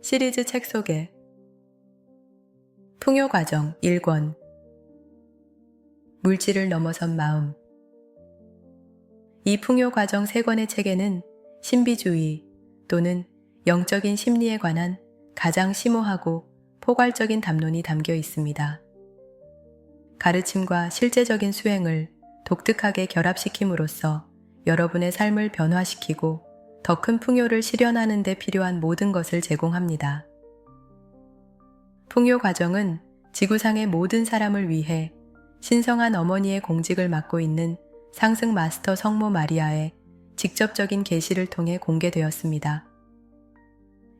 시리즈 책 소개 풍요 과정 1권. 물질을 넘어선 마음. 이 풍요 과정 3권의 책에는 신비주의 또는 영적인 심리에 관한 가장 심오하고 포괄적인 담론이 담겨 있습니다. 가르침과 실제적인 수행을 독특하게 결합시킴으로써 여러분의 삶을 변화시키고 더 큰 풍요를 실현하는 데 필요한 모든 것을 제공합니다. 풍요 과정은 지구상의 모든 사람을 위해 신성한 어머니의 공직을 맡고 있는 상승 마스터 성모 마리아의 직접적인 계시를 통해 공개되었습니다.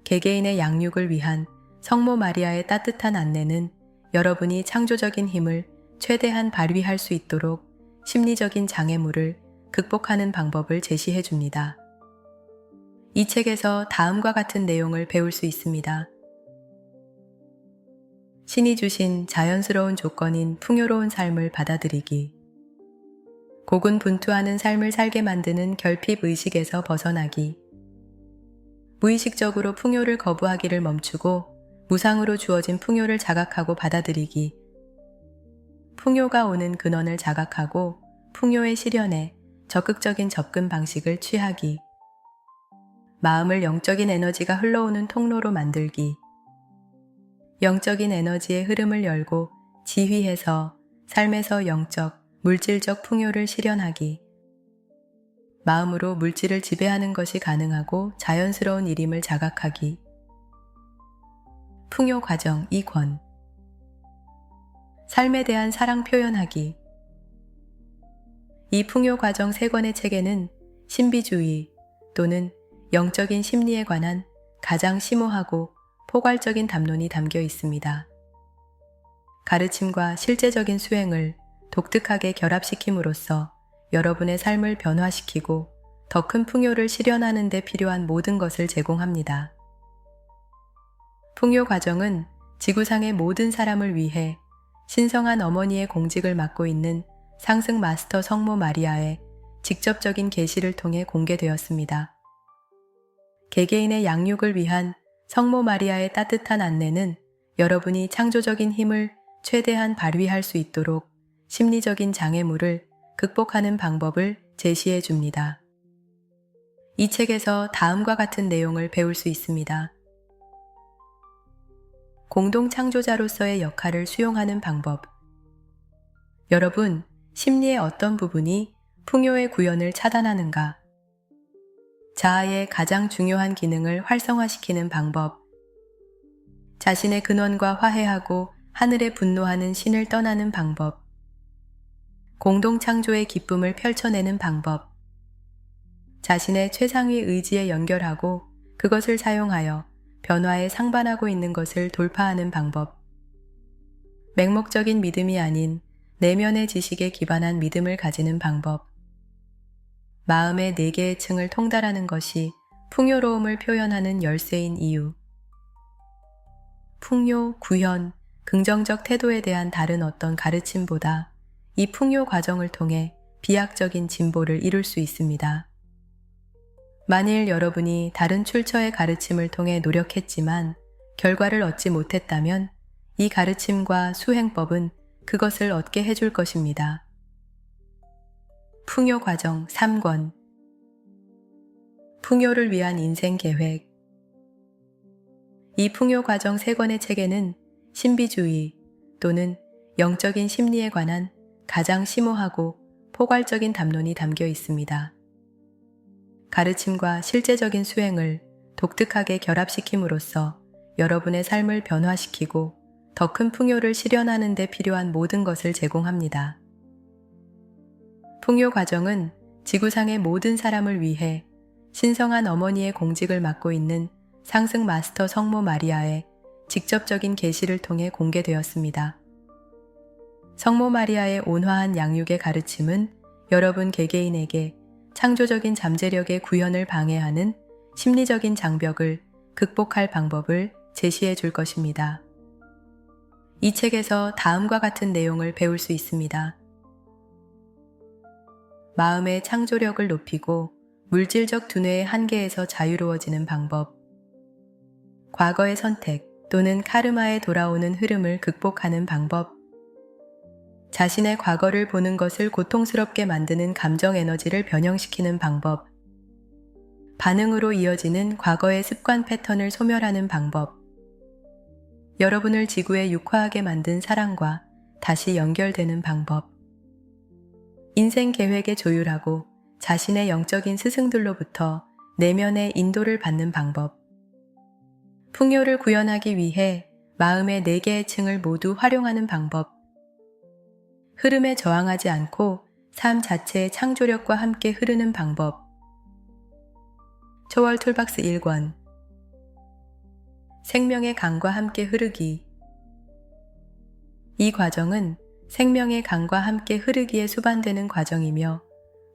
개개인의 양육을 위한 성모 마리아의 따뜻한 안내는 여러분이 창조적인 힘을 최대한 발휘할 수 있도록 심리적인 장애물을 극복하는 방법을 제시해 줍니다. 이 책에서 다음과 같은 내용을 배울 수 있습니다. 신이 주신 자연스러운 조건인 풍요로운 삶을 받아들이기. 고군분투하는 삶을 살게 만드는 결핍 의식에서 벗어나기. 무의식적으로 풍요를 거부하기를 멈추고 무상으로 주어진 풍요를 자각하고 받아들이기. 풍요가 오는 근원을 자각하고 풍요의 실현에 적극적인 접근 방식을 취하기. 마음을 영적인 에너지가 흘러오는 통로로 만들기. 영적인 에너지의 흐름을 열고 지휘해서 삶에서 영적, 물질적 풍요를 실현하기. 마음으로 물질을 지배하는 것이 가능하고 자연스러운 일임을 자각하기. 풍요 과정 2권. 삶에 대한 사랑 표현하기. 이 풍요 과정 3권의 책에는 신비주의 또는 영적인 심리에 관한 가장 심오하고 포괄적인 담론이 담겨 있습니다. 가르침과 실제적인 수행을 독특하게 결합시킴으로써 여러분의 삶을 변화시키고 더 큰 풍요를 실현하는 데 필요한 모든 것을 제공합니다. 풍요 과정은 지구상의 모든 사람을 위해 신성한 어머니의 공직을 맡고 있는 상승 마스터 성모 마리아의 직접적인 계시를 통해 공개되었습니다. 개개인의 양육을 위한 성모 마리아의 따뜻한 안내는 여러분이 창조적인 힘을 최대한 발휘할 수 있도록 심리적인 장애물을 극복하는 방법을 제시해 줍니다. 이 책에서 다음과 같은 내용을 배울 수 있습니다. 공동 창조자로서의 역할을 수용하는 방법. 여러분, 심리의 어떤 부분이 풍요의 구현을 차단하는가? 자아의 가장 중요한 기능을 활성화시키는 방법. 자신의 근원과 화해하고 하늘에 분노하는 신을 떠나는 방법. 공동 창조의 기쁨을 펼쳐내는 방법. 자신의 최상위 의지에 연결하고 그것을 사용하여 변화에 상반하고 있는 것을 돌파하는 방법. 맹목적인 믿음이 아닌 내면의 지식에 기반한 믿음을 가지는 방법. 마음의 네 개의 층을 통달하는 것이 풍요로움을 표현하는 열쇠인 이유. 풍요, 구현, 긍정적 태도에 대한 다른 어떤 가르침보다 이 풍요 과정을 통해 비약적인 진보를 이룰 수 있습니다. 만일 여러분이 다른 출처의 가르침을 통해 노력했지만 결과를 얻지 못했다면 이 가르침과 수행법은 그것을 얻게 해줄 것입니다. 풍요 과정 3권 풍요를 위한 인생 계획 이 풍요 과정 3권의 책에는 신비주의 또는 영적인 심리에 관한 가장 심오하고 포괄적인 담론이 담겨 있습니다. 가르침과 실제적인 수행을 독특하게 결합시킴으로써 여러분의 삶을 변화시키고 더 큰 풍요를 실현하는 데 필요한 모든 것을 제공합니다. 풍요 과정은 지구상의 모든 사람을 위해 신성한 어머니의 공직을 맡고 있는 상승 마스터 성모 마리아의 직접적인 계시를 통해 공개되었습니다. 성모 마리아의 온화한 양육의 가르침은 여러분 개개인에게 창조적인 잠재력의 구현을 방해하는 심리적인 장벽을 극복할 방법을 제시해 줄 것입니다. 이 책에서 다음과 같은 내용을 배울 수 있습니다. 마음의 창조력을 높이고 물질적 두뇌의 한계에서 자유로워지는 방법. 과거의 선택 또는 카르마에 돌아오는 흐름을 극복하는 방법. 자신의 과거를 보는 것을 고통스럽게 만드는 감정 에너지를 변형시키는 방법. 반응으로 이어지는 과거의 습관 패턴을 소멸하는 방법. 여러분을 지구에 육화하게 만든 사랑과 다시 연결되는 방법. 인생 계획에 조율하고 자신의 영적인 스승들로부터 내면의 인도를 받는 방법. 풍요를 구현하기 위해 마음의 네 개의 층을 모두 활용하는 방법. 흐름에 저항하지 않고 삶 자체의 창조력과 함께 흐르는 방법. 초월 툴박스 1권 생명의 강과 함께 흐르기 이 과정은 생명의 강과 함께 흐르기에 수반되는 과정이며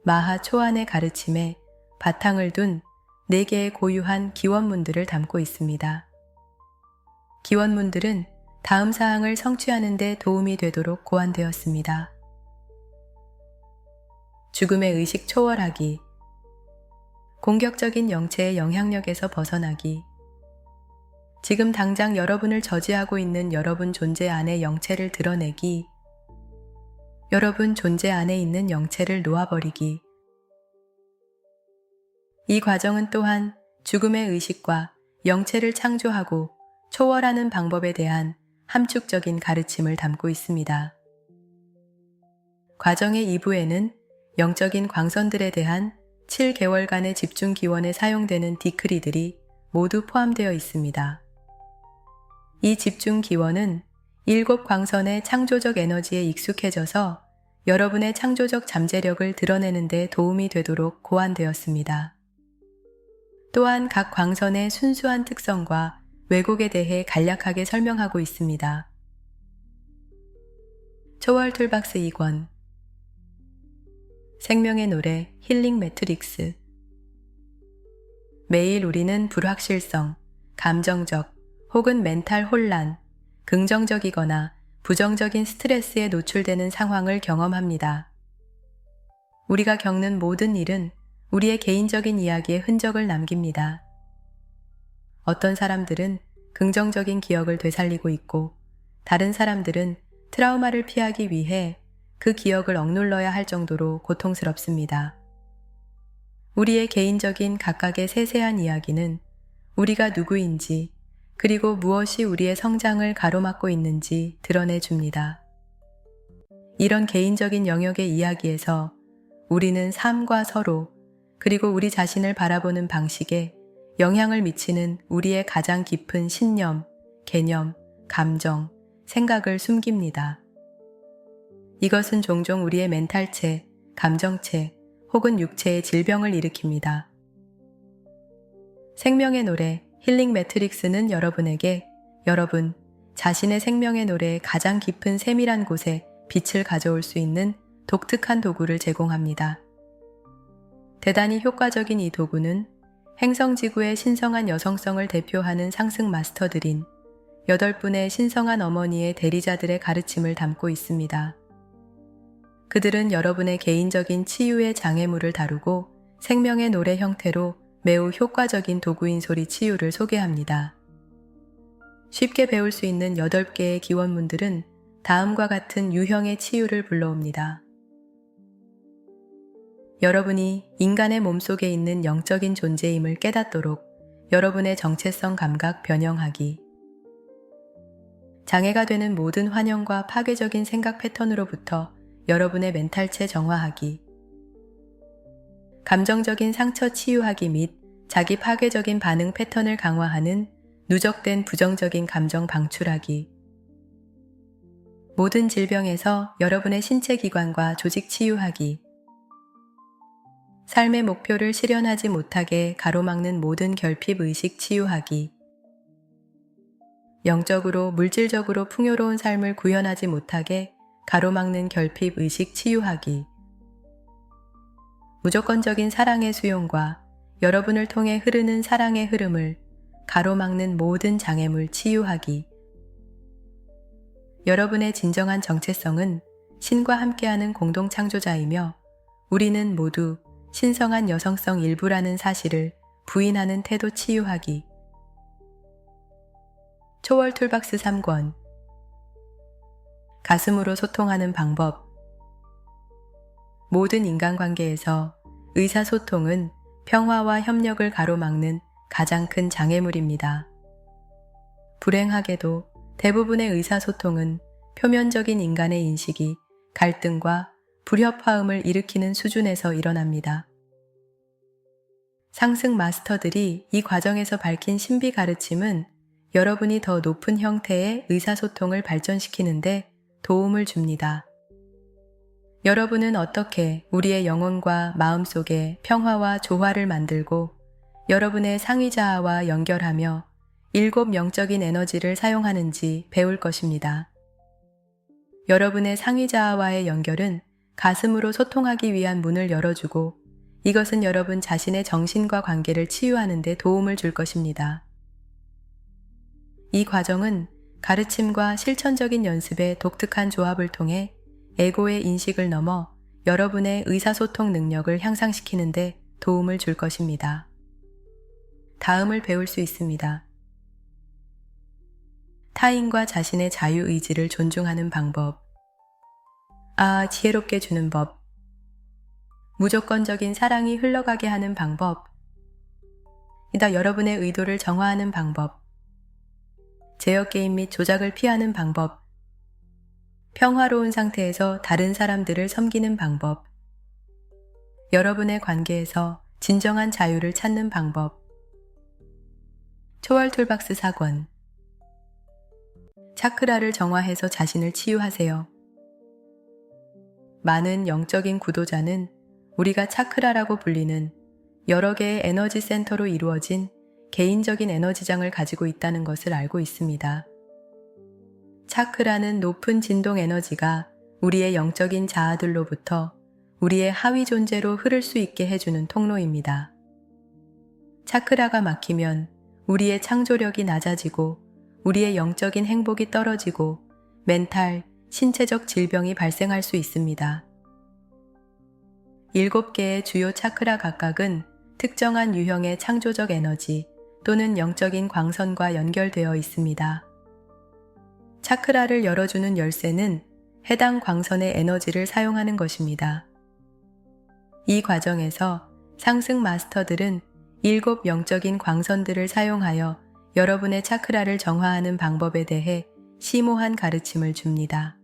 마하 초안의 가르침에 바탕을 둔네 개의 고유한 기원문들을 담고 있습니다. 기원문들은 다음 사항을 성취하는 데 도움이 되도록 고안되었습니다. 죽음의 의식 초월하기 공격적인 영체의 영향력에서 벗어나기 지금 당장 여러분을 저지하고 있는 여러분 존재 안의 영체를 드러내기 여러분 존재 안에 있는 영체를 놓아버리기 이 과정은 또한 죽음의 의식과 영체를 창조하고 초월하는 방법에 대한 함축적인 가르침을 담고 있습니다. 과정의 2부에는 영적인 광선들에 대한 7개월간의 집중 기원에 사용되는 디크리들이 모두 포함되어 있습니다. 이 집중 기원은 일곱 광선의 창조적 에너지에 익숙해져서 여러분의 창조적 잠재력을 드러내는 데 도움이 되도록 고안되었습니다. 또한 각 광선의 순수한 특성과 왜곡에 대해 간략하게 설명하고 있습니다. 초월 툴박스 2권 생명의 노래 힐링 매트릭스 매일 우리는 불확실성, 감정적 혹은 멘탈 혼란, 긍정적이거나 부정적인 스트레스에 노출되는 상황을 경험합니다. 우리가 겪는 모든 일은 우리의 개인적인 이야기에 흔적을 남깁니다. 어떤 사람들은 긍정적인 기억을 되살리고 있고 다른 사람들은 트라우마를 피하기 위해 그 기억을 억눌러야 할 정도로 고통스럽습니다. 우리의 개인적인 각각의 세세한 이야기는 우리가 누구인지 그리고 무엇이 우리의 성장을 가로막고 있는지 드러내 줍니다. 이런 개인적인 영역의 이야기에서 우리는 삶과 서로 그리고 우리 자신을 바라보는 방식에 영향을 미치는 우리의 가장 깊은 신념, 개념, 감정, 생각을 숨깁니다. 이것은 종종 우리의 멘탈체, 감정체 혹은 육체의 질병을 일으킵니다. 생명의 노래 힐링 매트릭스는 여러분에게 여러분 자신의 생명의 노래의 가장 깊은 세밀한 곳에 빛을 가져올 수 있는 독특한 도구를 제공합니다. 대단히 효과적인 이 도구는 행성지구의 신성한 여성성을 대표하는 상승 마스터들인 8분의 신성한 어머니의 대리자들의 가르침을 담고 있습니다. 그들은 여러분의 개인적인 치유의 장애물을 다루고 생명의 노래 형태로 매우 효과적인 도구인 소리 치유를 소개합니다. 쉽게 배울 수 있는 8개의 기원문들은 다음과 같은 유형의 치유를 불러옵니다. 여러분이 인간의 몸속에 있는 영적인 존재임을 깨닫도록 여러분의 정체성 감각 변형하기. 장애가 되는 모든 환영과 파괴적인 생각 패턴으로부터 여러분의 멘탈체 정화하기. 감정적인 상처 치유하기 및 자기 파괴적인 반응 패턴을 강화하는 누적된 부정적인 감정 방출하기. 모든 질병에서 여러분의 신체 기관과 조직 치유하기. 삶의 목표를 실현하지 못하게 가로막는 모든 결핍 의식 치유하기. 영적으로 물질적으로 풍요로운 삶을 구현하지 못하게 가로막는 결핍 의식 치유하기. 무조건적인 사랑의 수용과 여러분을 통해 흐르는 사랑의 흐름을 가로막는 모든 장애물 치유하기. 여러분의 진정한 정체성은 신과 함께하는 공동 창조자이며 우리는 모두 신성한 여성성 일부라는 사실을 부인하는 태도 치유하기. 초월 툴박스 3권 가슴으로 소통하는 방법 모든 인간관계에서 의사소통은 평화와 협력을 가로막는 가장 큰 장애물입니다. 불행하게도 대부분의 의사소통은 표면적인 인간의 인식이 갈등과 불협화음을 일으키는 수준에서 일어납니다. 상승 마스터들이 이 과정에서 밝힌 신비 가르침은 여러분이 더 높은 형태의 의사소통을 발전시키는데 도움을 줍니다. 여러분은 어떻게 우리의 영혼과 마음속에 평화와 조화를 만들고 여러분의 상위자아와 연결하며 일곱 영적인 에너지를 사용하는지 배울 것입니다. 여러분의 상위자아와의 연결은 가슴으로 소통하기 위한 문을 열어주고 이것은 여러분 자신의 정신과 관계를 치유하는 데 도움을 줄 것입니다. 이 과정은 가르침과 실천적인 연습의 독특한 조합을 통해 에고의 인식을 넘어 여러분의 의사소통 능력을 향상시키는데 도움을 줄 것입니다. 다음을 배울 수 있습니다. 타인과 자신의 자유의지를 존중하는 방법. 아, 지혜롭게 주는 법. 무조건적인 사랑이 흘러가게 하는 방법. 이다 여러분의 의도를 정화하는 방법. 제어 게임 및 조작을 피하는 방법. 평화로운 상태에서 다른 사람들을 섬기는 방법. 여러분의 관계에서 진정한 자유를 찾는 방법. 초월 툴박스 사권. 차크라를 정화해서 자신을 치유하세요. 많은 영적인 구도자는 우리가 차크라라고 불리는 여러 개의 에너지 센터로 이루어진 개인적인 에너지장을 가지고 있다는 것을 알고 있습니다. 차크라는 높은 진동 에너지가 우리의 영적인 자아들로부터 우리의 하위 존재로 흐를 수 있게 해주는 통로입니다. 차크라가 막히면 우리의 창조력이 낮아지고 우리의 영적인 행복이 떨어지고 멘탈, 신체적 질병이 발생할 수 있습니다. 일곱 개의 주요 차크라 각각은 특정한 유형의 창조적 에너지 또는 영적인 광선과 연결되어 있습니다. 차크라를 열어주는 열쇠는 해당 광선의 에너지를 사용하는 것입니다. 이 과정에서 상승 마스터들은 일곱 영적인 광선들을 사용하여 여러분의 차크라를 정화하는 방법에 대해 심오한 가르침을 줍니다.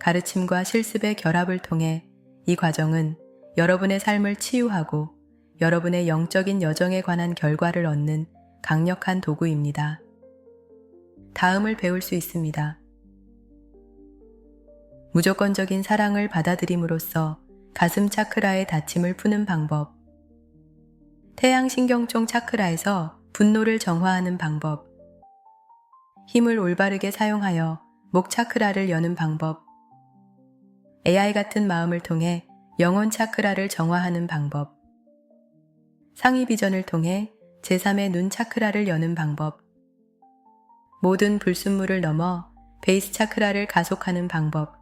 가르침과 실습의 결합을 통해 이 과정은 여러분의 삶을 치유하고 여러분의 영적인 여정에 관한 결과를 얻는 강력한 도구입니다. 다음을 배울 수 있습니다. 무조건적인 사랑을 받아들임으로써 가슴 차크라의 다침을 푸는 방법. 태양신경총 차크라에서 분노를 정화하는 방법. 힘을 올바르게 사용하여 목 차크라를 여는 방법. AI 같은 마음을 통해 영혼 차크라를 정화하는 방법. 상위 비전을 통해 제3의 눈 차크라를 여는 방법. 모든 불순물을 넘어 베이스 차크라를 가속하는 방법.